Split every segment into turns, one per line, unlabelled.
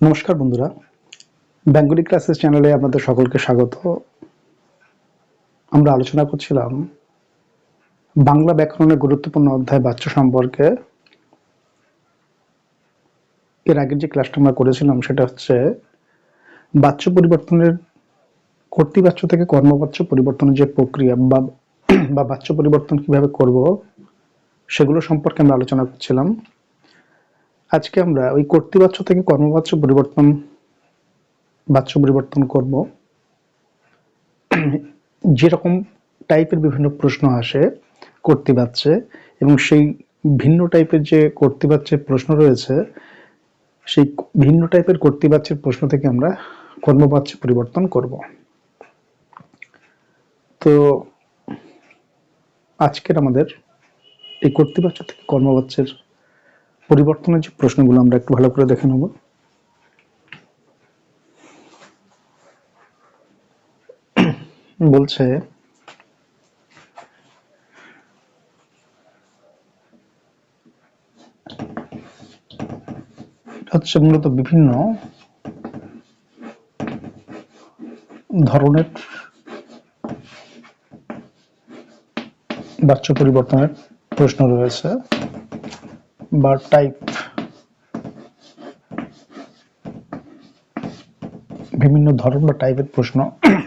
নমস্কার বন্ধুরা। Bengali classes চ্যানেলে আপনাদের সকলকে স্বাগত। আমরা আলোচনা করছিলাম বাংলা ব্যাকরণের গুরুত্বপূর্ণ অধ্যায় বাচ্চা সম্পর্কে। এর আগের যে ক্লাসটা আমরা করেছিলাম সেটা হচ্ছে বাচ্চ পরিবর্তনের কর্তৃবাচ্য থেকে কর্মবাচ্য পরিবর্তনের যে প্রক্রিয়া বা বা বাচ্চ পরিবর্তন কীভাবে করব সেগুলো সম্পর্কে আমরা আলোচনা করছিলাম। আজকে আমরা ওই কর্তৃবাচ্য থেকে কর্মবাচ্য পরিবর্তন, বাচ্য পরিবর্তন করব। যেরকম টাইপের বিভিন্ন প্রশ্ন আসে কর্তৃবাচ্যে এবং সেই ভিন্ন টাইপের যে কর্তৃবাচ্যের প্রশ্ন রয়েছে, সেই ভিন্ন টাইপের কর্তৃবাচ্যের প্রশ্ন থেকে আমরা কর্মবাচ্য পরিবর্তন করব। তো আজকের আমাদের এই কর্তৃবাচ্য থেকে কর্মবাচ্যের পরিবর্তনের যে প্রশ্নগুলো আমরা একটু ভালো করে দেখে নেব। বলছে হচ্ছে মূলত বিভিন্ন ধরনের বাচ্চ পরিবর্তনের প্রশ্ন রয়েছে। বা টাইপ বিভিন্ন ধরন বা টাইপের প্রশ্ন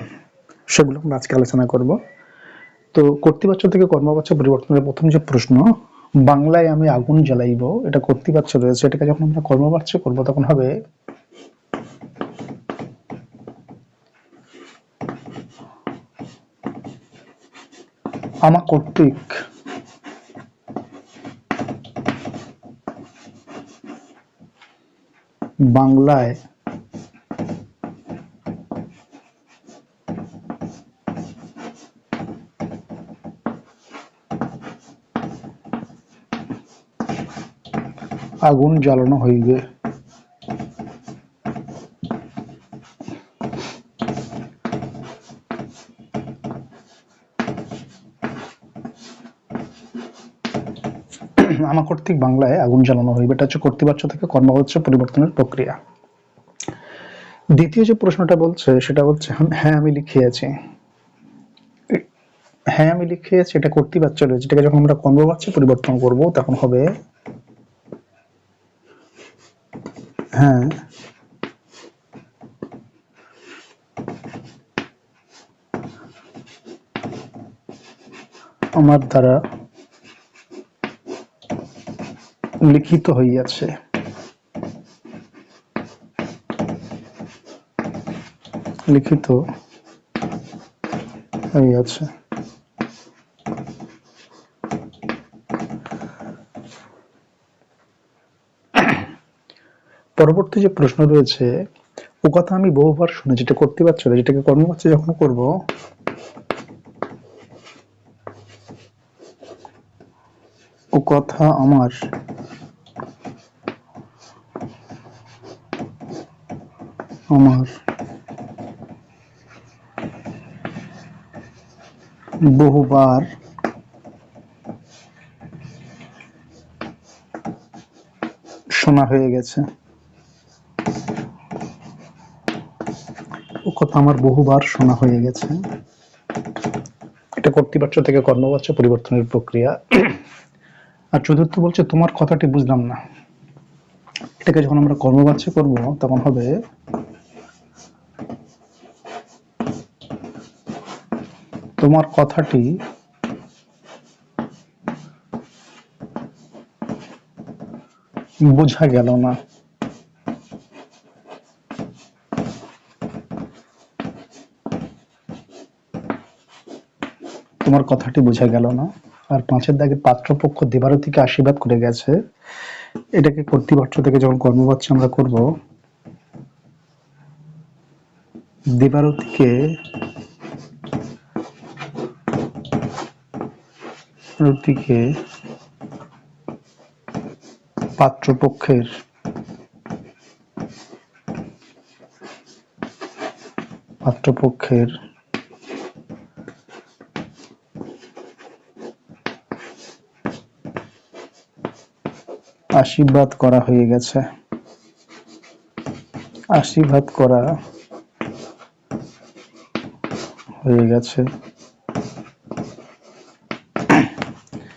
সেগুলো আমরা আজকে আলোচনা করব। তো কর্তৃবাচ্য থেকে কর্মবাচ্য পরিবর্তনের প্রথম যে প্রশ্ন, বাংলায় আমি আগুন জ্বালাইব, এটা কর্তৃবাচ্য রয়েছে, এটাকে যখন আমরা কর্মবাচ্য করব, তখন হবে আমার কর্তৃক বাংলায় আগুন জ্বালানো হইবে। আমার কর্তৃক বাংলায় আগুন জ্বালানো হইবে এটা হচ্ছে কর্তৃবাচ্য থেকে কর্মবাচ্য পরিবর্তনের প্রক্রিয়া। দ্বিতীয় যে প্রশ্নটা বলছে, সেটা হচ্ছে হ্যাঁ আমি লিখিয়াছি। হ্যাঁ আমি লিখিয়াছি, এটা কর্তৃবাচ্য রয়েছে। এটাকে যখন আমরা কর্মবাচ্য পরিবর্তন করব, তখন হবে হ্যাঁ আমার দ্বারা লিখিত হইয়াছে। লিখিত হইয়াছে। পরবর্তী যে প্রশ্ন রয়েছে, ও কথা আমি বহুবার শুনে যেটা করতে পারছ না, যেটাকে কর্ম কর্মবাচ্য যখন করব, ও কথা আমার আমার বহুবার শোনা হয়ে গেছে। ও কথা আমার বহুবার শোনা হয়ে গেছে। এটা কর্তৃবাচ্য থেকে কর্মবাচ্য পরিবর্তনের প্রক্রিয়া। আর চতুর্থ বলছে, তোমার কথাটি বুঝলাম না। এটাকে যখন আমরা কর্মবাচ্য করব, তখন হবে তোমার কথাটি বোঝা গেল না। তোমার কথাটি বোঝা গেল না। আর পাঁচের দাগে পাত্রপক্ষ দেবারতীকে আশীর্বাদ করে গেছে। এটাকে কর্তৃপক্ষ থেকে যখন কর্মবাচ্য আমরা করব, দেবারতীকে রতিকে পাত্রপক্ষের পাত্রপক্ষের আশীর্বাদ করা হয়ে গেছে। আশীর্বাদ করা হয়ে গেছে।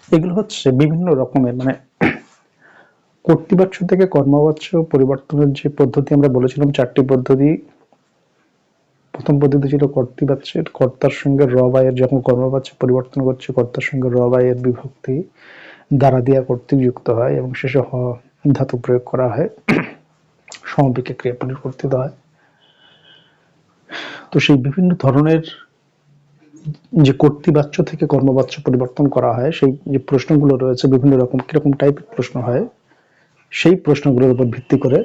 এগুলো হচ্ছে বিভিন্ন রকমের মানে কর্তৃবাচ্য থেকে কর্মবাচ্য পরিবর্তনের যে পদ্ধতি আমরা বলেছিলাম, চারটি পদ্ধতি। প্রথম পদ্ধতি ছিল কর্তৃবাচ্যের কর্তার সঙ্গে র বায়ের যখন কর্মবাচ্য পরিবর্তন করছে, কর্তার সঙ্গে র বায়ের বিভক্তি দ্বারা দিয়া কর্তৃক যুক্ত হয় এবং শেষে হ ধাতু প্রয়োগ করা হয়। সমবিকে ক্রিয়া পরিবর্তিত হয়। তো সেই বিভিন্ন ধরনের যে কর্তৃবাচ্য থেকে কর্মবাচ্য পরিবর্তন করা হয়, সেই যে প্রশ্নগুলো রয়েছে, বিভিন্ন রকম কীরকম টাইপের প্রশ্ন হয়, সেই প্রশ্নগুলোর উপর ভিত্তি করে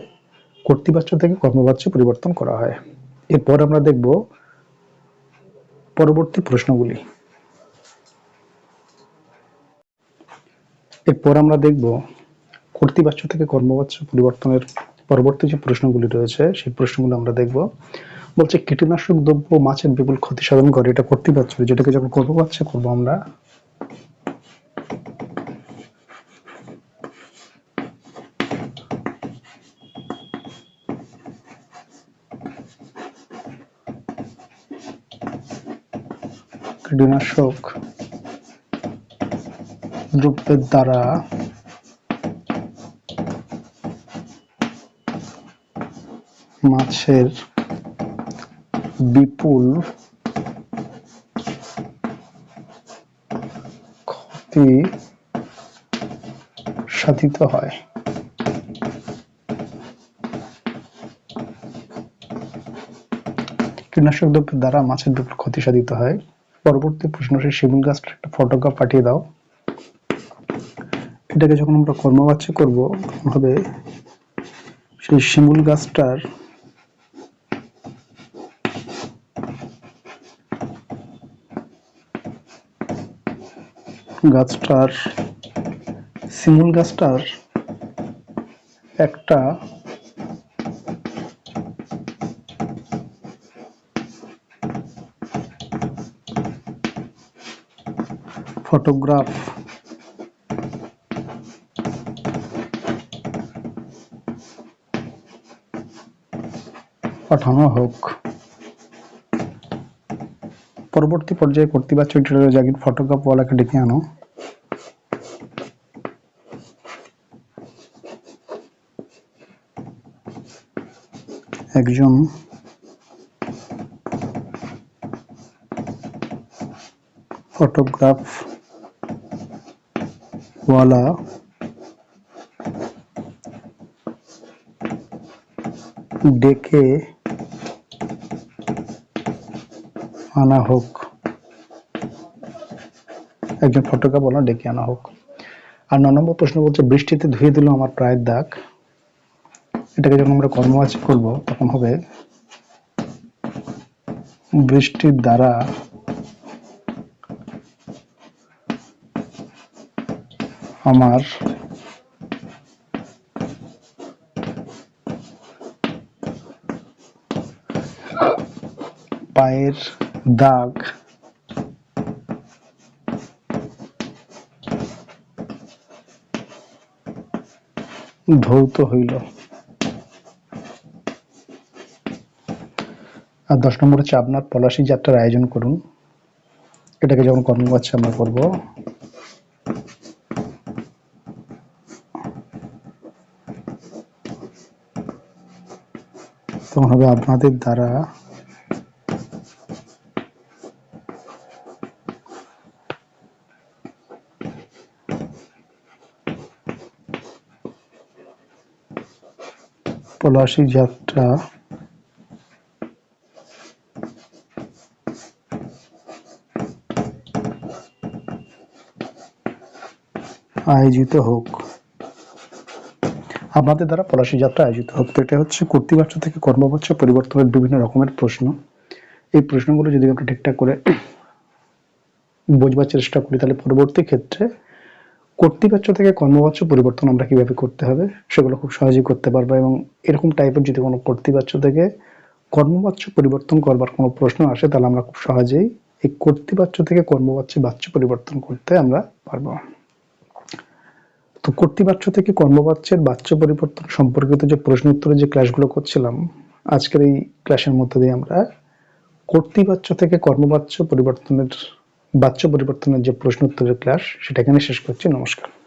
কর্তৃবাচ্য থেকে কর্মবাচ্য পরিবর্তন করা হয়। এরপর আমরা দেখব পরবর্তী প্রশ্নগুলি। এরপর আমরা দেখব কর্তৃবাচ্য থেকে কর্মবাচ্য পরিবর্তনের পরবর্তী যে প্রশ্নগুলি রয়েছে, সেই প্রশ্নগুলো আমরা দেখব। বলছে কীটনাশক দ্রব্য মাছের বিপুল ক্ষতি সাধন করে, এটা করতে পারছ যেটাকে যখন করব কর্মবাচ্য করব আমরা? কীটনাশক দ্রব্যের দ্বারা মাছের বিপুল ক্ষতি সাধিত হয়। কীটনাশক দ্রব্যের দ্বারা মাছের বিপুল ক্ষতি সাধিত হয়। পরবর্তী প্রশ্ন সেই শিমুল গাছটার একটা ফটোগ্রাফ পাঠিয়ে দাও। এটাকে যখন আমরা কর্মবাচ্য করব হবে সেই শিমুল গাছটার গাছটার শিমুল গাছটার একটা ফটোগ্রাফ। পাঠানো হোক। পরবর্তী পর্যায়ে কর্তৃবাচ্য টিউটোরিয়াল জাগির ফটোগ্রাফ ওয়ালাকে ডেকে আনো। একজন ফটোগ্রাফ ওয়ালা ডেকে আনা হোক। একজন ফটোগ্রাফ ওয়ালা ডেকে আনা হোক। আর ন নম্বর প্রশ্ন বলছে, বৃষ্টিতে ধুয়ে দিল আমার প্রায়ের দাগ। এটাকে যখন আমরা কর্মবাচী করব, তখন হবে বৃষ্টির দ্বারা আমার পায়ের দাগ। ধৌত হইল। আর দশ নম্বর হচ্ছে আপনার পলাশি যাত্রার আয়োজন করুন। এটাকে যখন কর্মবাচ্য আমরা করব। তখন হবে আপনাদের দ্বারা পলাশী যাত্রা। আয়োজিত হোক। আপনাদের দ্বারা পলাশী যাত্রা আয়োজিত হোক। তো এটা হচ্ছে কর্তৃবাচ্য থেকে কর্মবাচ্য পরিবর্তনের বিভিন্ন রকমের প্রশ্ন। এই প্রশ্নগুলো যদি আমরা ঠিকঠাক করে বোঝবার চেষ্টা করি, তাহলে পরবর্তী ক্ষেত্রে কর্তৃবাচ্য থেকে কর্মবাচ্য পরিবর্তন আমরা কীভাবে করতে হবে, সেগুলো খুব সহজেই করতে পারব এবং এরকম টাইপের যদি কোনো কর্তৃবাচ্য থেকে কর্মবাচ্য পরিবর্তন করবার কোনো প্রশ্ন আসে, তাহলে আমরা খুব সহজেই এই কর্তৃবাচ্য থেকে কর্মবাচ্য বাচ্য পরিবর্তন করতে আমরা পারব। তো কর্তৃবাচ্য থেকে কর্মবাচ্যের বাচ্য পরিবর্তন সম্পর্কিত যে প্রশ্ন উত্তরের যে ক্লাসগুলো করছিলাম, আজকের এই ক্লাসের মধ্যে দিয়ে আমরা কর্তৃবাচ্য থেকে কর্মবাচ্য পরিবর্তনের বাচ্য পরিবর্তনের যে প্রশ্ন উত্তরের ক্লাস সেটা এখানে শেষ করছি। নমস্কার।